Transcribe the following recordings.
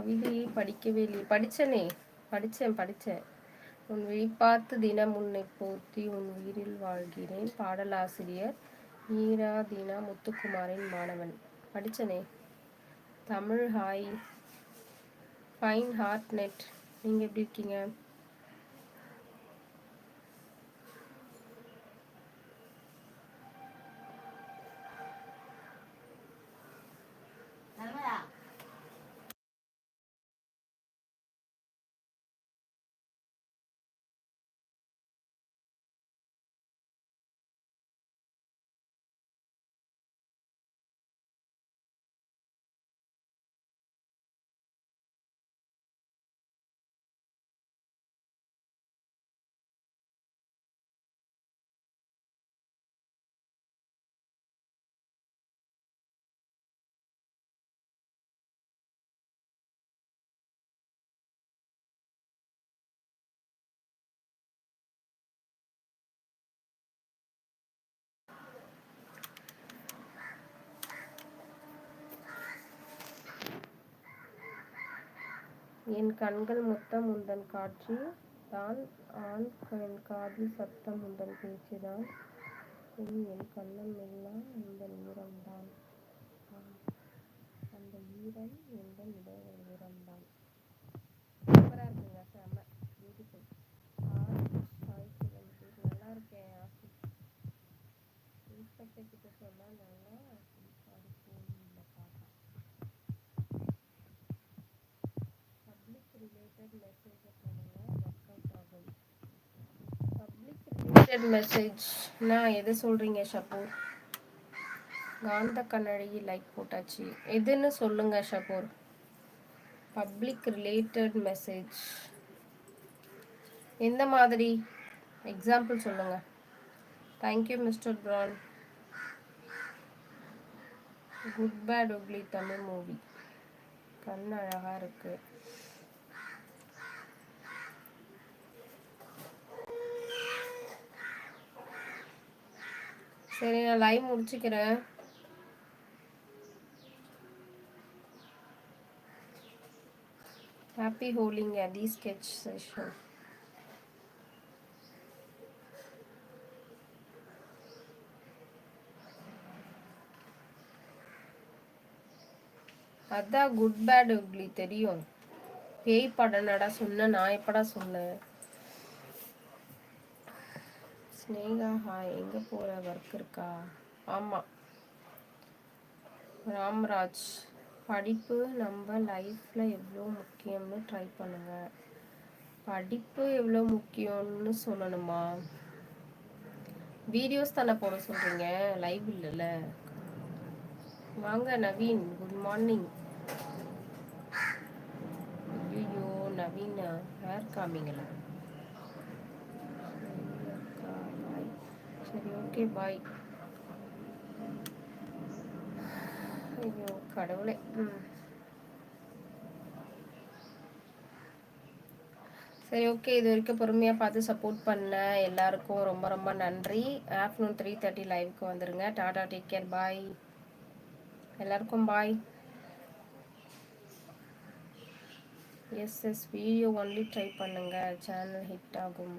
கவிதையை படிக்கவே இல்லையே. படித்தனே படித்தேன் படித்தேன் உன் விழிப்பார்த்து தினம் உன்னை போர்த்தி உன் உயிரில் வாழ்கிறேன். பாடலாசிரியர் ஈரா தீனா முத்துக்குமாரின் மாணவன். படித்தனே Tamil hi. Fine heart net. நீங்கள் எப்படி இருக்கீங்க? என் கண்கள் மொத்தம் உந்தன் காட்சி தான் ஆண் என் காதில் சத்தம் உந்தன் பேச்சு தான். என் கண்ணம் எல்லாம் பப்ளிக் மெசேஜ் மெசேஜ்னா எது சொல்கிறீங்க ஷபூர் காந்த கண்ணாடி லைக் போட்டாச்சு. எதுன்னு சொல்லுங்க ஷபூர் பப்ளிக் ரிலேட்டட் மெசேஜ் எந்த மாதிரி? எக்ஸாம்பிள் சொல்லுங்க. தேங்க்யூ மிஸ்டர் பிரான் good bad ugly Tamil movie கண் அழகாக இருக்குது சரி நான் லைவ் முடிச்சுக்கிறேன். ஹாப்பி ஹோலிங் தி ஸ்கெட்ச் செஷன் அதான் குட் பேட் உக்லி தெரியும். பேய் படனடா சொன்ன நான் எப்படா சொன்னேன்? ஸ்னேகா ஹாய் எங்கே போகிற ஒர்க் இருக்கா? ஆமாம் ராம்ராஜ் படிப்பு நம்ம லைஃப்பில் எவ்வளோ முக்கியம்னு ட்ரை பண்ணுங்கள் படிப்பு எவ்வளோ முக்கியம்னு சொல்லணுமா? வீடியோஸ் தானே போட சொல்கிறீங்க லைவ் இல்லைல்ல. வாங்க நவீன். குட் மார்னிங் ஐயோ நவீன் ஹேர் காமிங்களா? சரி ஓகே பாய் ஐயோ கடவுளே. ம். சரி ஓகே இது வரைக்கும் பொறுமையாக பார்த்து சப்போர்ட் பண்ண எல்லாருக்கும் ரொம்ப ரொம்ப நன்றி. ஆஃப்டர்நூன் த்ரீ தேர்ட்டி லைவுக்கு வந்துடுங்க டாடா டேக் கேர் பாய் எல்லாருக்கும் bye yes yes video only try பண்ணுங்கள் சேனல் ஹிட் ஆகும்.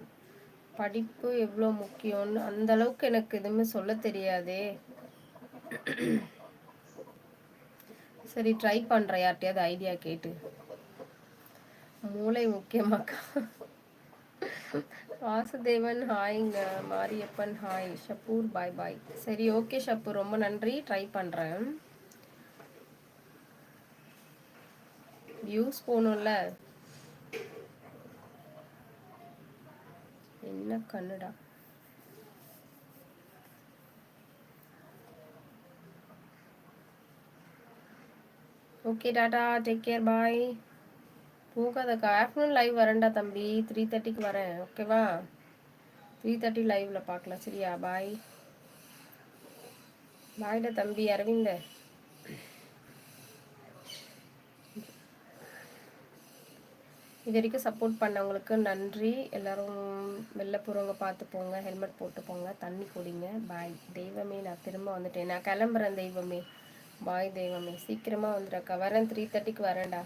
படிப்பு எவ்வளோ முக்கியம்னு அந்த அளவுக்கு எனக்கு எதுவுமே சொல்ல தெரியாதே. சரி ட்ரை பண்ணுறேன் யார்கிட்டயாவது ஐடியா கேட்டு. மூளை முக்கியமாக்கா. வாசுதேவன் ஹாய்ங்க மாரியப்பன் ஹாய் ஷப்பூர் பாய் பாய் சரி ஓகே ஷப்பூர் ரொம்ப நன்றி. ட்ரை பண்ணுறேன் வியூஸ் போகணும்ல. என்ன கண்ணுடா? Okay tata take care bye போகாதக்கா. Afternoon live வரேன்டா தம்பி. த்ரீ தேர்ட்டிக்கு வரேன். ஓகேவா த்ரீ தேர்ட்டி லைவில் பார்க்கலாம் சரியா? பாய் பாய்டா தம்பி அரவிந்த. இது வரைக்கும் சப்போர்ட் பண்ணவங்களுக்கு நன்றி. எல்லாரும் வெளில போகிறவங்க பார்த்து போங்க ஹெல்மெட் போட்டு போங்க தண்ணி குடிங்க. பாய் தெய்வமே நான் திரும்ப வந்துட்டேன். நான் கிளம்புறேன் தெய்வமே. பாய் தெய்வமே. சீக்கிரமாக வந்துடுறக்கா வரேன். த்ரீ தேர்ட்டிக்கு வரேன்டா.